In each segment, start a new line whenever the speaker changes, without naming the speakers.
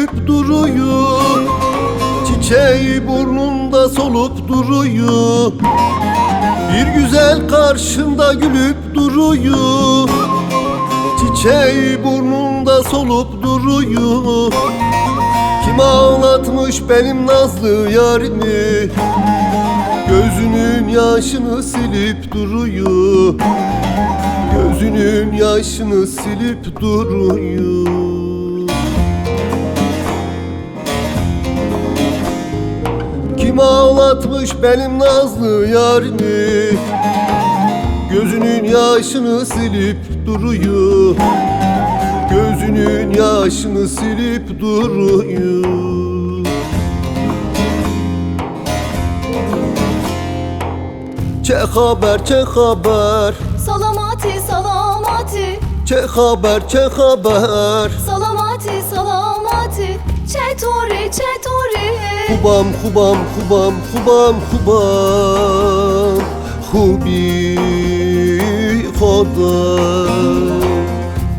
gülüp duruyor. Çiçeği burnunda solup duruyor. Bir güzel karşımda gülüp duruyor. Çiçeği burnunda solup duruyor. Kim ağlatmış benim nazlı yarimi? Gözünün yaşını silip duruyor. Gözünün yaşını silip duruyor ağlatmış benim nazlı yarimi. Gözünün yaşını silip duruyor. Gözünün yaşını silip duruyor. Çek haber çek haber.
Salamati salamati.
Çek haber çek haber.
Salamati salamati. Çetori çetori
Kubam kubam kubam kubam kubam Hubi khoda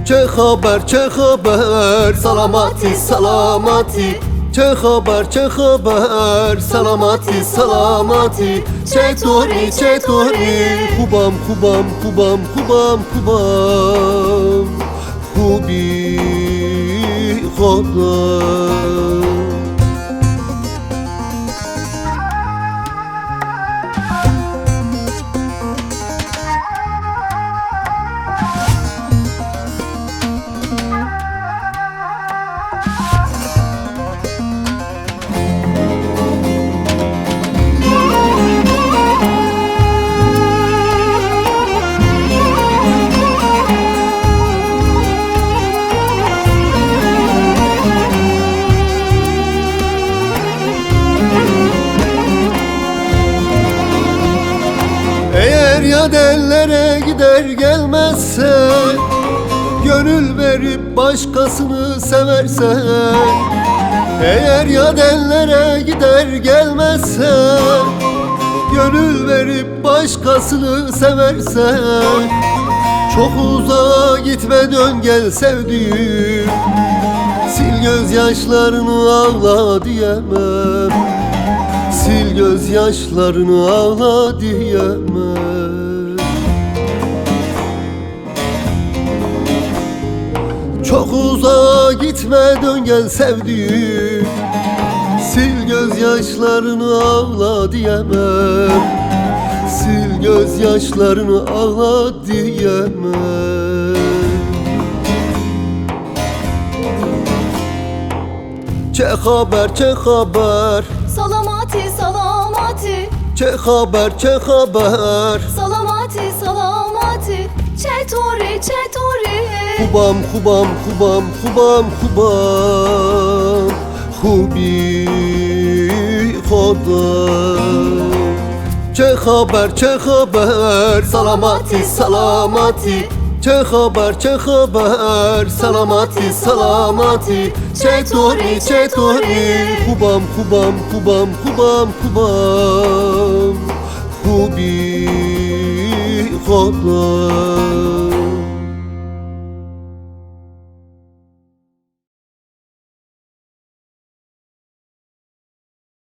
Çek haber çek haber Salamati salamati. Çek haber çek haber Salamati salamati. Çetori çetori Kubam kubam kubam kubam kubam Hubi khoda Eğer ya dellere gider gelmezse Gönül verip başkasını severse Eğer ya dellere gider gelmezse Gönül verip başkasını severse Çok uzağa gitme dön gel sevdiğim Sil gözyaşlarını ağla diyemem. Sil gözyaşlarını ağla diyemem Çok uzağa gitme dön gel sevdiğim. Sil gözyaşlarını ağla diyemem. Sil gözyaşlarını ağla diyemem. Çek haber çek haber.
Salamati salamati.
Çek haber çek haber.
Salamati salamati. Çetori çetori
Kubam kubam kubam kubam kubam Hubi khoda Çek haber çek haber. Salamati salamati. Çek haber çek haber. Salamati salamati. Çetori çetori Kubam kubam kubam kubam kubam Hubi khoda